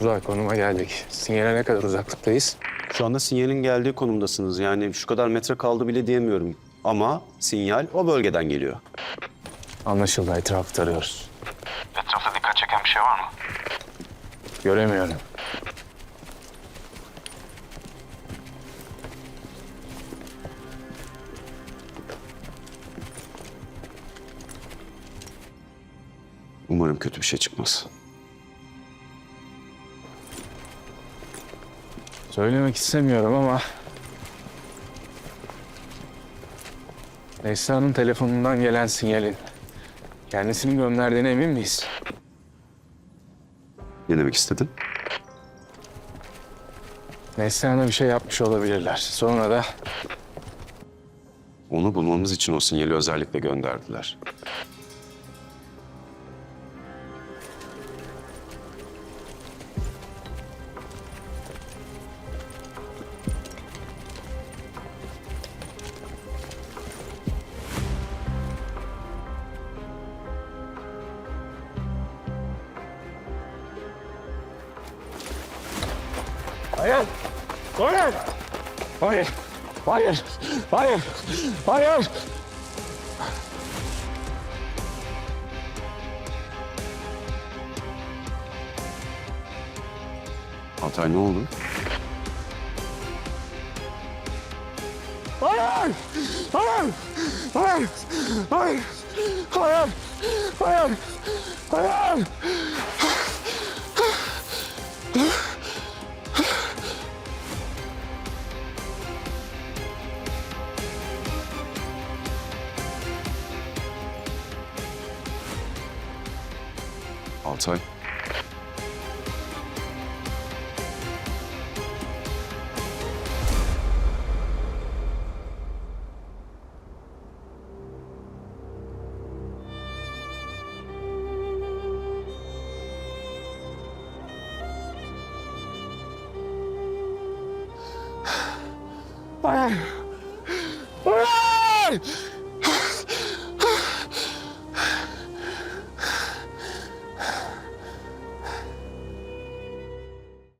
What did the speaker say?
Uzak konuma geldik. Sinyale ne kadar uzaklıktayız? Şu anda sinyalin geldiği konumdasınız. Yani şu kadar metre kaldı bile diyemiyorum. Ama sinyal o bölgeden geliyor. Anlaşıldı. Etrafı tarıyoruz. Etrafta dikkat çeken bir şey var mı? Göremiyorum. Umarım kötü bir şey çıkmaz. Söylemek istemiyorum ama... Neslihan'ın telefonundan gelen sinyalin kendisinin gönderdiğine emin miyiz? Ne demek istedin? Neslihan'a bir şey yapmış olabilirler. Sonra da Onu bulmamız için o sinyali özellikle gönderdiler. Hayır! Hayır! Hayır! Hayır! Hayır! Hayır! Altay ne oldu? Hayır! Hayır! Hayır! Hayır! Hayır! Hayır! Hayır! Altay. Hayır! Hayır!